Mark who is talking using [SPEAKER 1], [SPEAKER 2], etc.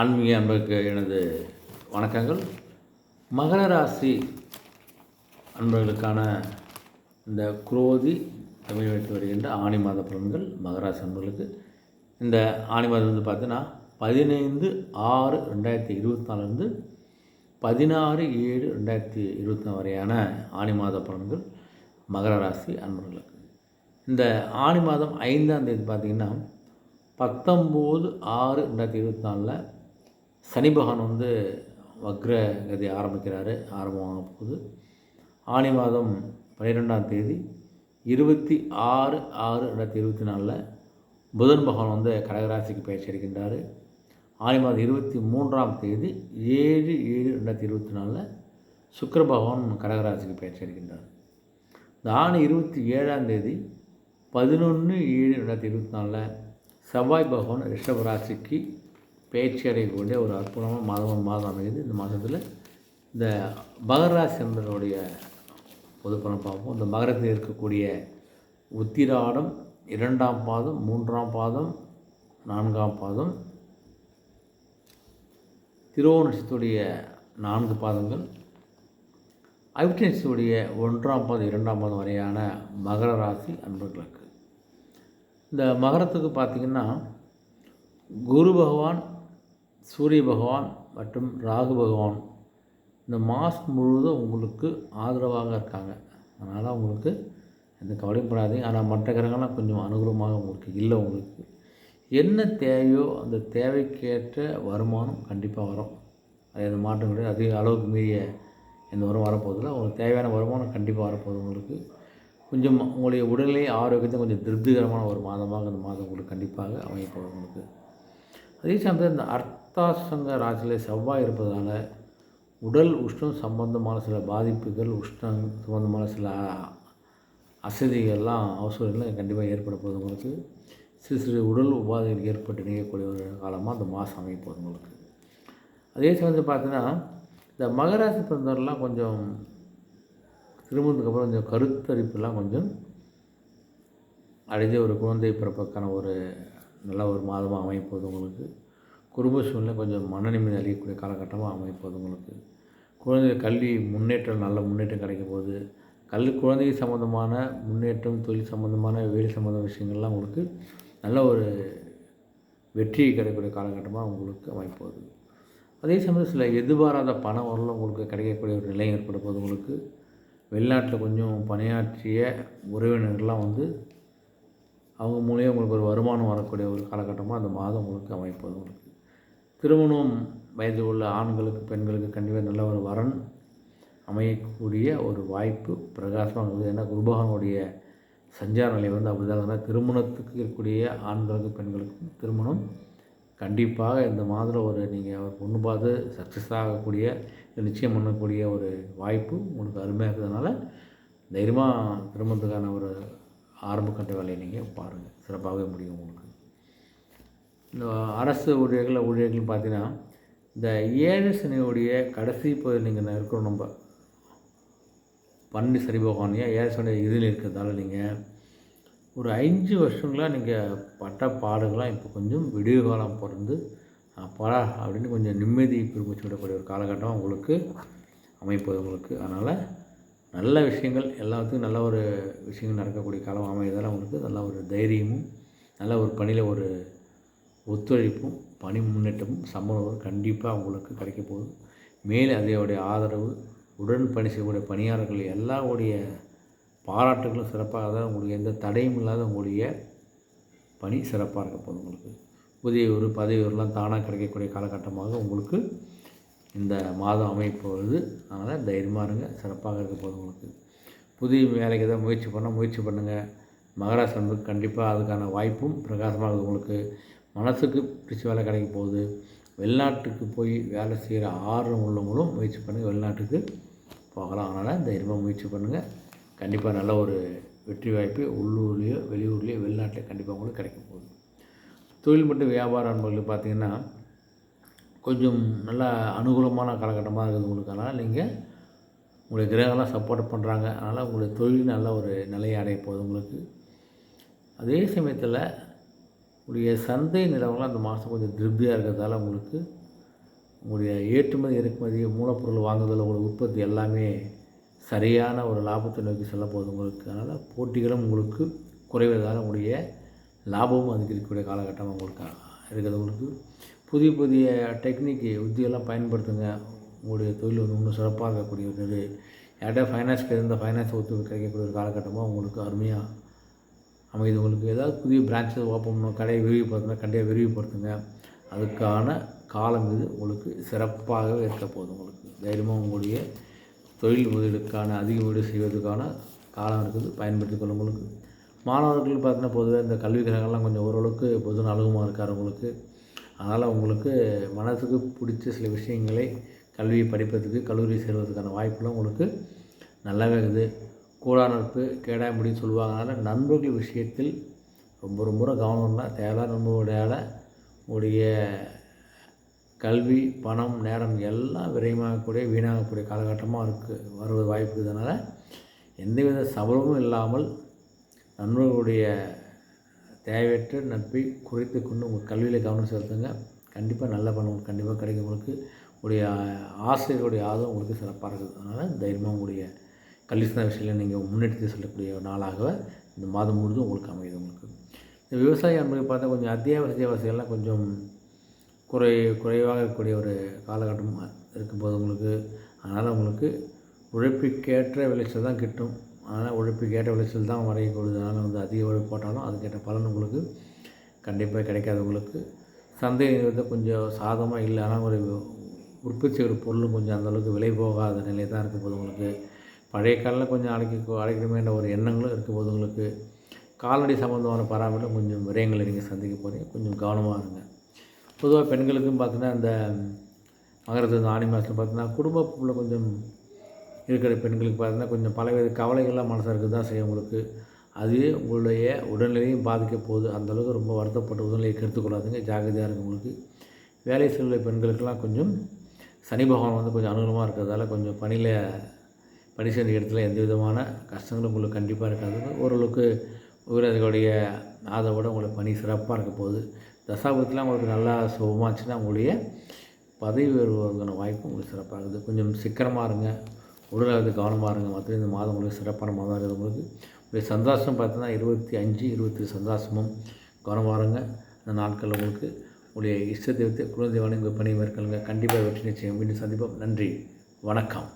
[SPEAKER 1] ஆன்மீக அன்பருக்கு எனது வணக்கங்கள். மகர ராசி அன்பர்களுக்கான இந்த குரோதி தமிழ் வைத்து வருகின்ற ஆணி மாத பலன்கள் மகராசி அன்பர்களுக்கு. இந்த ஆணி மாதம் வந்து பார்த்தீங்கன்னா பதினைந்து ஆறு ரெண்டாயிரத்தி இருபத்தி நாலுலேருந்து பதினாறு ஏழு ரெண்டாயிரத்தி இருபத்தி நாலு வரையான ஆணி மாத பலன்கள் மகர ராசி அன்பர்களுக்கு. இந்த ஆணி மாதம் ஐந்தாம் தேதி பார்த்திங்கன்னா பத்தொம்போது ஆறு ரெண்டாயிரத்தி இருபத்தி நாலில் சனி பகவான் வந்து வக்ர கதி ஆரம்பிக்கிறாரு ஆரம்பமாக போகுது. ஆணி மாதம் பன்னிரெண்டாம் தேதி இருபத்தி ஆறு ஆறு ரெண்டாயிரத்தி இருபத்தி நாலில் புதன் பகவான் வந்து கடகராசிக்கு பயிற்சி அளிக்கின்றார் ஆணி மாதம் இருபத்தி மூன்றாம் தேதி ஏழு ஏழு ரெண்டாயிரத்தி இருபத்தி நாலில் சுக்கர பகவான் கடகராசிக்கு பயிற்சி அளிக்கின்றார் இந்த ஆணி இருபத்தி ஏழாம் தேதி பதினொன்று ஏழு ரெண்டாயிரத்தி இருபத்தி நாலில் செவ்வாய் பகவான் ரிஷப ராசிக்கு பயிற்சி அடையக்கூடிய ஒரு அற்புதமான மாதம் மாதம் அமைகிறது இந்த மாதத்தில் இந்த மகராசந்திரனுடைய என்பதனுடைய பொதுப்பணம் பார்ப்போம். இந்த மகரத்தில் இருக்கக்கூடிய உத்திராடம் இரண்டாம் பாதம் மூன்றாம் பாதம் நான்காம் பாதம் திருவோணத்துடைய நான்கு பாதங்கள் அவிட்டன்ஸுடைய ஒன்றாம் பாதம் இரண்டாம் பாதம் வரையான மகர ராசி அன்பர்களுக்கு. இந்த மகரத்துக்கு பார்த்திங்கன்னா குரு பகவான் சூரிய பகவான் மற்றும் ராகு பகவான் இந்த மாதம் முழுவதும் உங்களுக்கு ஆதரவாக இருக்காங்க. அதனால் உங்களுக்கு எந்த கவலையும் படாதீங்க. ஆனால் மற்ற கிரகங்கள்லாம் கொஞ்சம் அனுகூலமாக உங்களுக்கு இல்லை உங்களுக்கு. என்ன தேவையோ அந்த தேவைக்கேற்ற வருமானம் கண்டிப்பாக வரும். அது எந்த மாற்றம் கிடையாது. அதிக அளவுக்கு மீறிய எந்த வரும் வரப்போதில்லை உங்களுக்கு தேவையான வருமானம் கண்டிப்பாக வரப்போகுது உங்களுக்கு. கொஞ்சம் உங்களுடைய உடல்நிலை ஆரோக்கியத்தை கொஞ்சம் திருப்திகரமான ஒரு மாதமாக அந்த மாதம் உங்களுக்கு கண்டிப்பாக அமையப்போகுது உங்களுக்கு. அதே சமயத்தில் இந்த அர்த்தாசங்க ராசியில் செவ்வாய் இருப்பதால் உடல் உஷ்ணம் சம்பந்தமான சில பாதிப்புகள் உஷ்ணம் சம்பந்தமான சில அசதிகள்லாம் அவசரங்கள்லாம் கண்டிப்பாக ஏற்பட போகுது உங்களுக்கு. சிறு சிறு உடல் உபாதைகள் ஏற்பட்டு நீங்கக்கூடிய ஒரு காலமாக அந்த மாதம் அமைய போகுது உங்களுக்கு. அதே சமயத்தில் பார்த்தீங்கன்னா இந்த மகராசி பிறந்தவரெலாம் கொஞ்சம் திருமணத்துக்கப்புறம் கொஞ்சம் கருத்தரிப்புலாம் கொஞ்சம் அடைஞ்ச ஒரு குழந்தை பிறப்புக்கான ஒரு நல்ல ஒரு மாதமாக அமைப்போது உங்களுக்கு. குடும்ப சூழ்நிலை கொஞ்சம் மன நிம்மதி அளிக்கக்கூடிய காலகட்டமாக அமைப்போது உங்களுக்கு. குழந்தை கல்வி முன்னேற்றம் நல்ல முன்னேற்றம் கிடைக்கும் போகுது கல்வி குழந்தை சம்மந்தமான முன்னேற்றம் தொழில் சம்மந்தமான வேலை சம்மந்தமான விஷயங்கள்லாம் உங்களுக்கு நல்ல ஒரு வெற்றி கிடைக்கக்கூடிய காலகட்டமாக உங்களுக்கு அமைப்போகுது அதே சமயம் சில எதிர்பாராத பண வரலும் உங்களுக்கு கிடைக்கக்கூடிய ஒரு நிலை ஏற்பட போது உங்களுக்கு வெளிநாட்டில் கொஞ்சம் பணியாற்றிய உறவினர்கள்லாம் வந்து அவங்க மூலியம் உங்களுக்கு ஒரு வருமானம் வரக்கூடிய ஒரு காலகட்டமாக அந்த மாதம் உங்களுக்கு அமைப்பது உங்களுக்கு. திருமணம் வயது உள்ள ஆண்களுக்கு பெண்களுக்கு கண்டிப்பாக நல்ல ஒரு வரன் அமையக்கூடிய ஒரு வாய்ப்பு பிரகாசமாக இருக்குது. ஏன்னா குருபகனுடைய சஞ்சார நிலை வந்து அப்படி தான் திருமணத்துக்கு இருக்கக்கூடிய ஆண்களுக்கு பெண்களுக்கும் திருமணம் கண்டிப்பாக இந்த மாதத்தில் ஒரு நீங்கள் பொண்ணு பார்த்து சக்ஸஸ் ஆகக்கூடிய நிச்சயம் பண்ணக்கூடிய ஒரு வாய்ப்பு உங்களுக்கு அருமையாக இருக்கிறதுனால தைரியமாக திருமணத்துக்கான ஒரு ஆரம்ப கட்ட வேலையை நீங்கள் பாருங்கள் சிறப்பாகவே முடியும் உங்களுக்கு. இந்த அரசு ஊழியர்கள் ஊழியர்கள்னு பார்த்தீங்கன்னா இந்த ஏழு சனியுடைய கடைசி பகுதியில் நீங்கள் இருக்கிறோம் நம்ம. பன்னெண்டு சரி பகவானியா ஏழு சனி இதில் இருக்கிறதால நீங்கள் ஒரு அஞ்சு வருஷங்களாக நீங்கள் பட்ட பாடுகளாக இப்போ கொஞ்சம் விடிவு காலம் பிறந்து அப்பாடா அப்படின்னு கொஞ்சம் நிம்மதி பெருமிச்சு விடக்கூடிய ஒரு காலகட்டம் உங்களுக்கு அமைப்பது உங்களுக்கு. அதனால் நல்ல விஷயங்கள் எல்லாத்துக்கும் நல்ல ஒரு விஷயங்கள் நடக்கக்கூடிய காலம் அமையதால் உங்களுக்கு நல்ல ஒரு தைரியமும் நல்ல ஒரு பணியில் ஒரு ஒத்துழைப்பும் பணி முன்னேற்றமும் சம்பளம் கண்டிப்பாக உங்களுக்கு கிடைக்க போகுது. மேலே அதோடைய ஆதரவு உடன் பணி செய்யக்கூடிய பணியாளர்கள் எல்லாருடைய பாராட்டுகளும் சிறப்பாக தான் உங்களுக்கு எந்த தடையும் இல்லாத உங்களுடைய பணி சிறப்பாக இருக்க போகுது உங்களுக்கு. புதிய ஒரு பதவி தானாக கிடைக்கக்கூடிய காலகட்டமாக உங்களுக்கு இந்த மாதம் அமைப்பொழுது அதனால் தைரியமாக இருங்க சிறப்பாக இருக்க போகுது உங்களுக்கு. புதிய வேலைக்கு தான் முயற்சி பண்ணால் முயற்சி பண்ணுங்கள் மகராசனுக்கு கண்டிப்பாக அதுக்கான வாய்ப்பும் பிரகாசமாக உங்களுக்கு. மனசுக்கு பிடிச்ச வேலை கிடைக்க போகுது. வெளிநாட்டுக்கு போய் வேலை செய்கிற ஆர்வம் உள்ளவங்களும் முயற்சி பண்ணுங்கள் வெளிநாட்டுக்கு போகலாம். அதனால் தைரியமாக முயற்சி பண்ணுங்கள் கண்டிப்பாக நல்ல ஒரு வெற்றி வாய்ப்பு உள்ளூர்லேயோ வெளியூர்லேயோ வெளிநாட்டில் கண்டிப்பாக உங்களுக்கு கிடைக்க போகுது. தொழில் மற்றும் வியாபார அன்பர்களுக்கு பார்த்திங்கன்னா கொஞ்சம் நல்லா அனுகூலமான காலகட்டமாக இருக்குது உங்களுக்கு. அதனால் நீங்கள் உங்களுடைய கிரகம்லாம் சப்போர்ட் பண்ணுறாங்க அதனால் உங்களுடைய தொழில் நல்ல ஒரு நிலையை அடைய போகுது உங்களுக்கு. அதே சமயத்தில் உடைய சந்தை நிலவரம் அந்த மாதம் கொஞ்சம் திருப்தியாக இருக்கிறதால உங்களுக்கு உங்களுடைய ஏற்றுமதி இறக்குமதி மூலப்பொருள் வாங்குதல் உங்களுடைய உற்பத்தி எல்லாமே சரியான ஒரு லாபத்தை நோக்கி செல்ல போகுது உங்களுக்கு. அதனால் போட்டிகளும் உங்களுக்கு குறைவதால் உங்களுடைய லாபமும் அதிகரிக்கக்கூடிய காலகட்டம் உங்களுக்கு இருக்கிறது உங்களுக்கு. புதிய புதிய டெக்னிக்கு உத்தியெல்லாம் பயன்படுத்துங்க. உங்களுடைய தொழில் வந்து இன்னும் சிறப்பாக இருக்கக்கூடிய ஒரு யார்கிட்ட ஃபைனான்ஸ் இருந்த ஃபைனான்ஸ் ஒத்து கிடைக்கக்கூடிய ஒரு காலகட்டமாக உங்களுக்கு அருமையாக நம்ம இது உங்களுக்கு ஏதாவது புதிய பிரான்ச்சஸ் ஓப்பன் கடையை விரிவுபடுத்தினா கடையை விரிவுபடுத்துங்க. அதுக்கான காலம் இது உங்களுக்கு சிறப்பாகவே இருக்க போகுது உங்களுக்கு. தைரியமாக உங்களுடைய தொழில் முதலுக்கான அதிக முதலீடு செய்வதற்கான காலம் இருக்குது. பயன்படுத்தி கொள்ள உங்களுக்கு மாணவர்கள் பார்த்தீங்கன்னா பொதுவாக இந்த கல்வி கிரகங்கள்லாம் கொஞ்சம் ஓரளவுக்கு பொது அழுகமாக இருக்கார் உங்களுக்கு. அதனால் உங்களுக்கு மனதுக்கு பிடிச்ச சில விஷயங்களை கல்வியை படிப்பதற்கு கல்லூரி சேர்வதற்கான வாய்ப்புலாம் உங்களுக்கு நல்லாவே இருக்குது. கூடா நட்பு கேடா முடின்னு சொல்லுவாங்க அதனால் நண்பர்கள் விஷயத்தில் ரொம்ப ரொம்ப கவனம்னா தேவையான நண்பர்களால் உடைய கல்வி பணம் நேரம் எல்லாம் விரயமாகக்கூடிய வீணாகக்கூடிய காலகட்டமாக இருக்குது வருவது வாய்ப்பு இதனால் எந்தவித சபலமும் இல்லாமல் நண்பர்களுடைய தேவையற்ற நட்பை குறைத்து கொண்டு உங்கள் கல்வியில் கவனம் செலுத்துங்க. கண்டிப்பாக நல்ல பணம் உங்களுக்கு கண்டிப்பாக கிடைக்கும். உங்களுக்கு உடைய ஆசிரியர்களுடைய ஆதரவு உங்களுக்கு சிறப்பாக இருக்குது. அதனால் தைரியமாக உங்களுடைய கல்விசார் விஷயங்களை விஷயத்தில் நீங்கள் முன்னெடுத்து செல்லக்கூடிய ஒரு நாளாக இந்த மாதம் முழுதும் உங்களுக்கு அமையுது உங்களுக்கு. இந்த விவசாய அன்பை பார்த்தா கொஞ்சம் அத்தியாவசிய வசதிகள்லாம் கொஞ்சம் குறை குறைவாக இருக்கக்கூடிய ஒரு காலகட்டம் இருக்கும்போது உங்களுக்கு அதனால் உங்களுக்கு உழைப்புக்கேற்ற விளைச்சல் தான் கிட்டும். அதனால் உழைப்புக்கேற்ற விளைச்சல் தான் வரையக்கூடியது அதனால் வந்து அதிக உழைப்பு போட்டாலும் அதுக்கேற்ற பலன் உங்களுக்கு கண்டிப்பாக கிடைக்காது உங்களுக்கு. சந்தை வந்து கொஞ்சம் சாதமாக இல்லை ஆனால் ஒரு உற்பத்தி ஒரு பொருளும் கொஞ்சம் அந்தளவுக்கு விலை போகாத நிலை தான் இருக்கும் போது உங்களுக்கு. பழைய காலில் கொஞ்சம் அழைக்க அழைக்கணுமேன்ற ஒரு எண்ணங்களும் இருக்கும் போது உங்களுக்கு கால்நடை சம்மந்தமான பராமரிப்பில் கொஞ்சம் விரயங்களை நீங்கள் சந்திக்க போகிறீங்க கொஞ்சம் கவனமாக இருங்க. பொதுவாக பெண்களுக்கும் பார்த்தீங்கன்னா இந்த மகரத்து ஆணி மாதத்தில் பார்த்தீங்கன்னா குடும்பத்தில் கொஞ்சம் இருக்கிற பெண்களுக்கு பார்த்தீங்கன்னா கொஞ்சம் பலவித கவலைகள்லாம் மனசாக இருக்குது தான் செய்யும் உங்களுக்கு. அதுவே உங்களுடைய உடல்நிலையும் பாதிக்க போகுது. அந்தளவுக்கு ரொம்ப வருத்தப்பட்ட உடல்நிலையை கெடுத்துக்கொள்ளாதுங்க. ஜாகிரதையாக இருக்கும் உங்களுக்கு. வேலை செல்ல பெண்களுக்கெல்லாம் கொஞ்சம் சனி பகவான் வந்து கொஞ்சம் அனுகூலமாக இருக்கிறதால கொஞ்சம் பணியில் பணி செய்கிற இடத்துல எந்த விதமான கஷ்டங்களும் உங்களுக்கு கண்டிப்பாக இருக்காது. ஓரளவுக்கு உயிரதிகளுடைய ஆதரவோடு உங்களுக்கு பணி சிறப்பாக இருக்க போகுது. தசாபத்தில் உங்களுக்கு நல்லா சுகமாச்சுன்னா உங்களுடைய பதவி உயர்வுக்கான வாய்ப்பு உங்களுக்கு சிறப்பாக இருக்குது. கொஞ்சம் சிக்கனமாக இருங்க. உடலாவது கவனமாக இருங்க. மற்ற இந்த மாதம் உங்களுக்கு சிறப்பான மாதம் இருக்குது உங்களுக்கு. உங்களுடைய சந்தோஷம் பார்த்தீங்கன்னா இருபத்தி அஞ்சு இருபத்தி சந்தோஷமும் கவனமாக இருங்க. அந்த நாட்களில் உங்களுக்கு உங்களுடைய இஷ்ட தெய்வத்தை குலதெய்வான உங்கள் பணி மேற்கொள்ளுங்க. கண்டிப்பாக வெற்றி நிச்சயம். மீண்டும் சந்திப்போம். நன்றி. வணக்கம்.